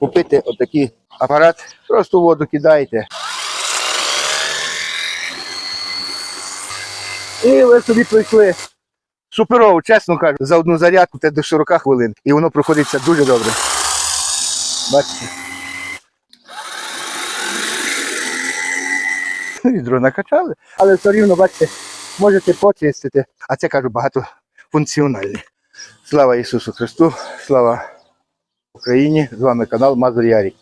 купити отакий апарат, просто воду кидаєте. І ви собі пройшли суперово, чесно кажу, за одну зарядку це до 40 хвилин. І воно проходиться дуже добре. Бачите. Відро накачали, але все рівно, бачите, можете почистити. А це кажу багатофункціональне. Слава Ісусу Христу, слава Україні! З вами канал Мазур Ярік.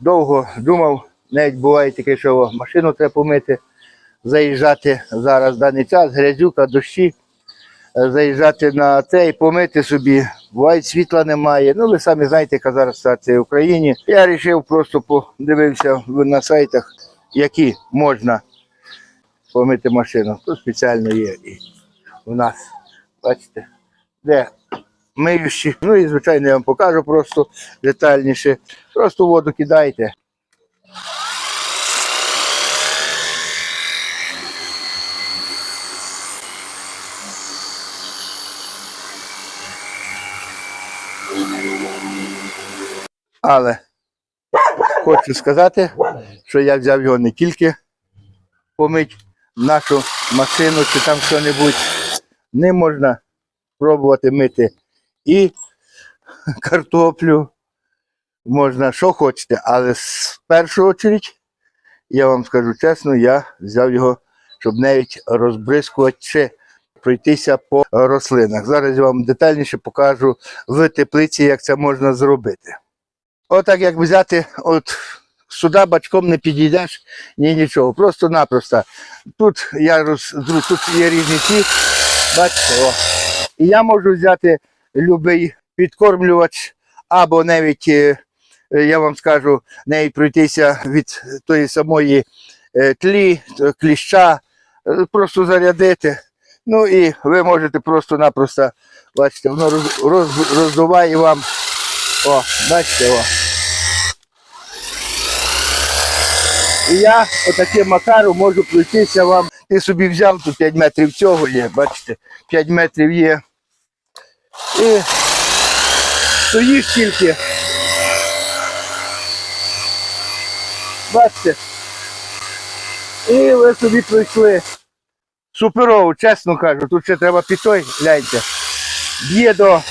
Довго думав, навіть буває таке, що машину треба помити, заїжджати зараз в даний час, грязюка, дощі, е, заїжджати на це і помити собі. Буває, світла немає. Ну, ви самі знаєте, яка зараз ситуація в Україні. Я вирішив, просто подивився на сайтах, які можна помити машину. Тут спеціально є і у нас. Бачите, де миючі. Ну і звичайно я вам покажу просто детальніше. Просто воду кидайте. Але хочу сказати, що я взяв його не тільки помить нашу машину чи там що-небудь. Не можна пробувати мити і картоплю, можна що хочете, але в першу чергу, я вам скажу чесно, я взяв його, щоб навіть розбризкувати чи пройтися по рослинах. Зараз я вам детальніше покажу в теплиці, як це можна зробити. Отак як взяти, от сюди бачком не підійдеш, ні нічого. Просто-напросто. Тут я роз, тут є різні ті, бачите, о. І я можу взяти любий підкормлювач, або навіть, е, е, я вам скажу, навіть пройтися від тої самої е, тлі, кліща, просто зарядити. Ну і ви можете просто-напросто, бачите, воно роз, роз, роздуває вам. О, бачите, о. І я отаким макаром можу пройтися вам. Ти собі взяв тут 5 метрів цього є, бачите, 5 метрів є. І стоїш тільки. Бачите. І ви собі пройшли. Суперово, чесно кажу, тут ще треба пітой, гляньте. Б'є до.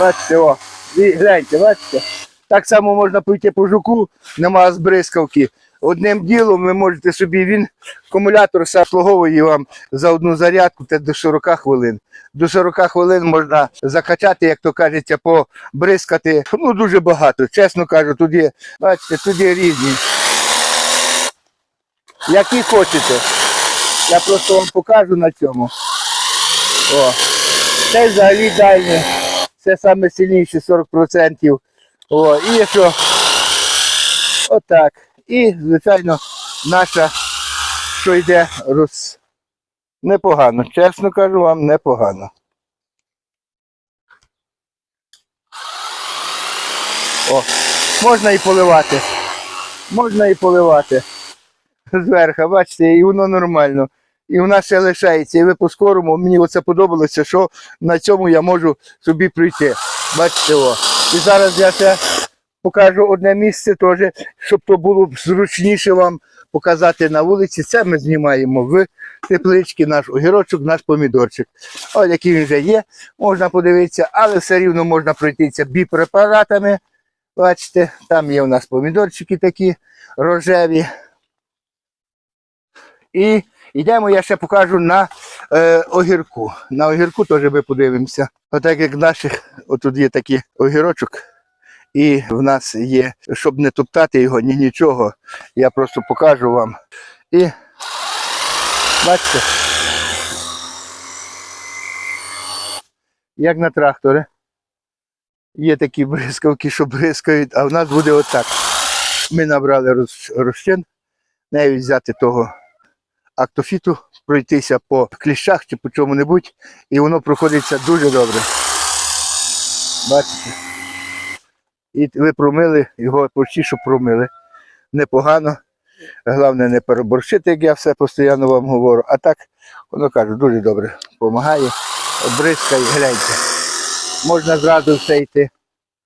Бачите, о, гляньте, бачите. Так само можна пройти по жуку, нема збризкавки. Одним ділом ви можете собі, він акумулятор все обслуговує вам за одну зарядку, це до 40 хвилин. До 40 хвилин можна закачати, як то кажеться, побризкати. Ну, дуже багато. Чесно кажу, тут є, бачите, тут є різні. Які хочете. Я просто вам покажу на цьому. О. Це взагалі ідеальне. Це саме сильніше 40%. О, і що? Отак. І, звичайно, наша, що йде роз... непогано. Чесно кажу вам, непогано. О, можна і поливати. Можна і поливати. Зверху, бачите, і воно нормально. І в нас ще лишається. І ви по-скорому, мені оце подобалося, що на цьому я можу собі прийти. Бачите, о. І зараз я ще покажу одне місце теж, щоб то було зручніше вам показати на вулиці. Це ми знімаємо в тепличці, наш огірочок, наш помідорчик. Ось який він вже є, можна подивитися, але все рівно можна пройтися біпрепаратами. Бачите, там є у нас помідорчики такі рожеві. І йдемо, я ще покажу на е, огірку. На огірку теж ми подивимося. Отак як наших, отут є такий огірочок, і в нас є, щоб не топтати його, ні нічого. Я просто покажу вам. І бачите, як на тракторі. Є такі бризкавки, що бризкають, а в нас буде отак. Ми набрали розчин, навіть взяти того актофіту, пройтися по кліщах чи по чому-небудь, і воно проходиться дуже добре. Бачите? І ви промили, його почти що промили. Непогано. Головне не переборщити, як я все постійно вам говорю. А так, воно каже, дуже добре допомагає, бризкає, гляньте. Можна зразу все йти.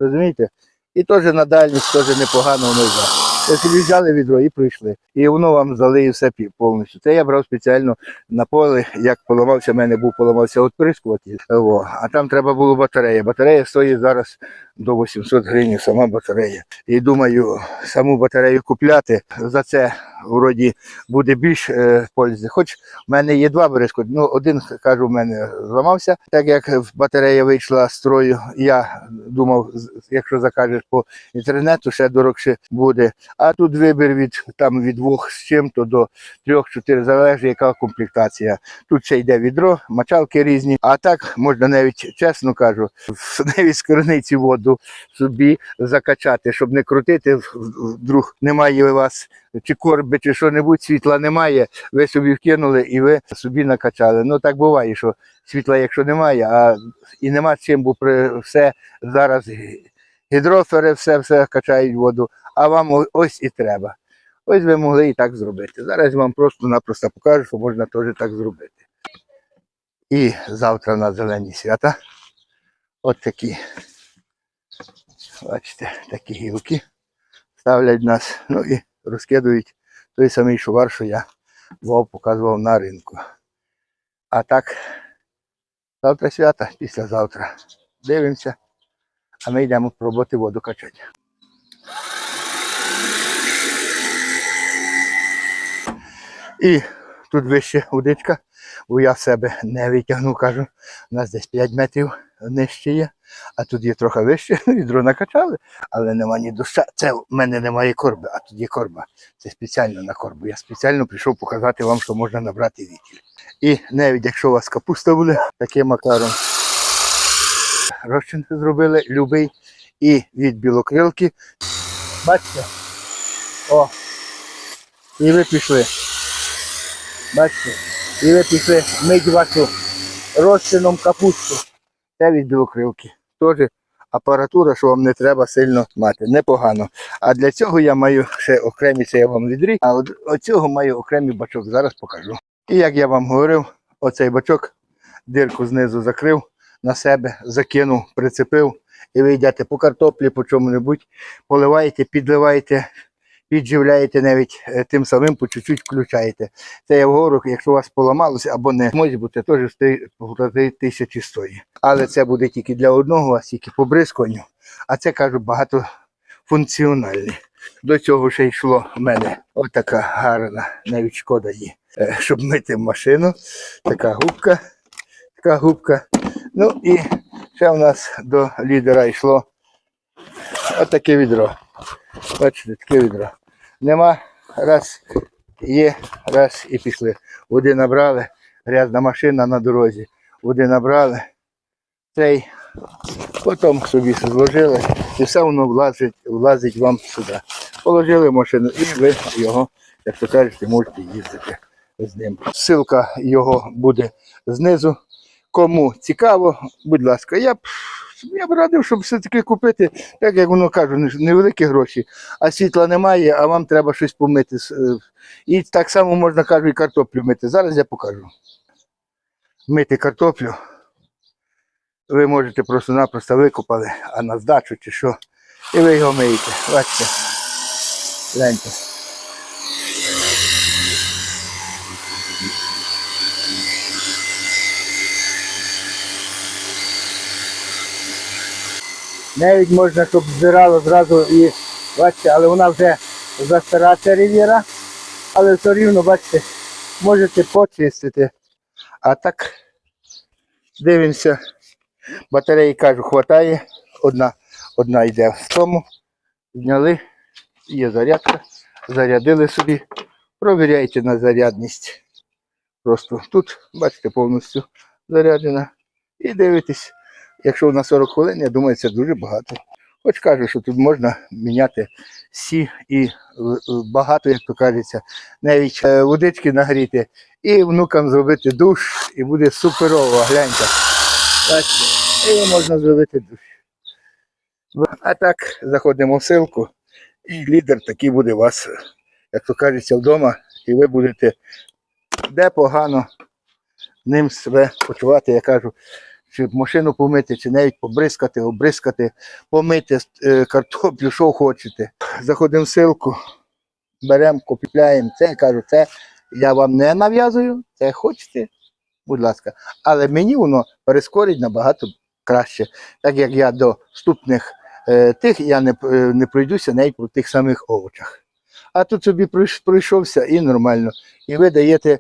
Розумієте? І теж на дальність теж непогано воно йде. Ви собі взяли відро і прийшли. І воно вам залиє все повністю. Це я брав спеціально на поле, як поламався, в мене був поламався отприскувати. О, а там треба було батарея. Батарея стоїть зараз до 800 гривень, сама батарея. І думаю, саму батарею купляти за це вроді буде більш е, пользи. Хоч в мене є два березку. Ну, один, кажу, в мене зламався, так як батарея вийшла з строю. Я думав, якщо закажеш по інтернету, ще дорогше буде. А тут вибір від там від двох з чим-то до трьох-чотири, залежить, яка комплектація. Тут ще йде відро, мочалки різні. А так можна навіть, чесно кажу, навіть з криниці воду собі закачати, щоб не крутити, вдруг немає у вас чи корби, чи що-небудь, світла немає, ви собі вкинули і ви собі накачали. Ну так буває, що світла, якщо немає, а і нема чим, бо при все зараз гідрофери, все, все качають воду, а вам ось і треба. Ось ви могли і так зробити. Зараз вам просто-напросто покажу, що можна теж так зробити. І завтра на зелені свята. От такі. Бачите, такі гілки ставлять нас, ну і розкидують той самий шувар, що я вов показував на ринку. А так, завтра свята, післязавтра. Дивимося, а ми йдемо пробувати воду качати. І тут вище удичка, бо я себе не витягнув, кажу, у нас десь 5 метрів нижче є, а тут є трохи вище, відро накачали, але нема ні душа. Це в мене немає корби, а тут є корба. Це спеціально на корбу. Я спеціально прийшов показати вам, що можна набрати вітіль. І навіть якщо у вас капуста буде, таким макаром розчин зробили, любий. І від білокрилки. Бачите? О! І ви пішли. Бачите? І ви пішли мить вашу розчином капусту. Це від білокрилки. Теж апаратура, що вам не треба сильно мати. Непогано. А для цього я маю ще окремі, це я вам відріг, а от оцього маю окремий бачок. Зараз покажу. І як я вам говорив, оцей бачок дирку знизу закрив на себе, закинув, прицепив, і ви йдете по картоплі, по чому-небудь, поливаєте, підливаєте, підживляєте навіть е, тим самим по чуть-чуть включаєте. Це я вгору, якщо у вас поламалося або не може бути, теж півтори тисячі стоїть. Але це буде тільки для одного, у вас тільки по бризканню. А це кажу багатофункціональне. До цього ще йшло в мене отака гарна, навіть шкода її, е, щоб мити машину. Така губка, така губка. Ну і ще в нас до лідера йшло отаке відро. Бачите, таке відро. Нема, раз є, раз і пішли. Води набрали, грязна машина на дорозі. Води набрали. Цей, потім собі зложили, і все воно влазить, влазить вам сюди. Положили машину і ви його, як то кажете, можете їздити з ним. Ссылка його буде знизу. Кому цікаво, будь ласка, я я б радив, щоб все-таки купити, так як воно кажу, невеликі гроші, а світла немає, а вам треба щось помити. Е, І так само можна кажу, і картоплю мити. Зараз я покажу. Мити картоплю. Ви можете просто-напросто викопали, а на здачу чи що. І ви його миєте. Бачите. Гляньте. Навіть можна, щоб збирало зразу і бачите, але вона вже застара ця рів'єра, але все рівно, бачите, можете почистити. А так дивимося. Батареї, кажу, хватає. Одна, одна йде в тому. Зняли, є зарядка, зарядили собі. Провіряйте на зарядність. Просто тут, бачите, повністю заряджена. І дивитесь. Якщо на 40 хвилин, я думаю, це дуже багато. Хоч кажу, що тут можна міняти сі і е, багато, як то кажеться, навіть е, водички нагріти і внукам зробити душ, і буде суперово, гляньте. Бачите, і можна зробити душ. А так, заходимо в ссылку, і лідер такий буде у вас, як то кажеться, вдома, і ви будете де погано ним себе почувати, я кажу. Чи машину помити, чи навіть побризкати, обризкати, помити е, картоплю, що хочете. Заходимо в силку, беремо, купляємо. Це кажу, це я вам не нав'язую, це хочете, будь ласка. Але мені воно перескорить набагато краще, так як я до вступних е, тих я не, е, не пройдуся навіть по тих самих овочах. А тут собі пройшовся і нормально. І ви даєте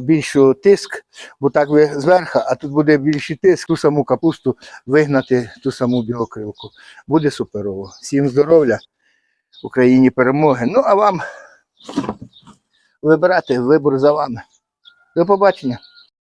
більшу тиск, бо так ви зверху, а тут буде більший тиск, ту саму капусту вигнати, ту саму білокривку. Буде суперово. Всім здоров'я, Україні перемоги. Ну а вам вибирати вибор за вами. До побачення.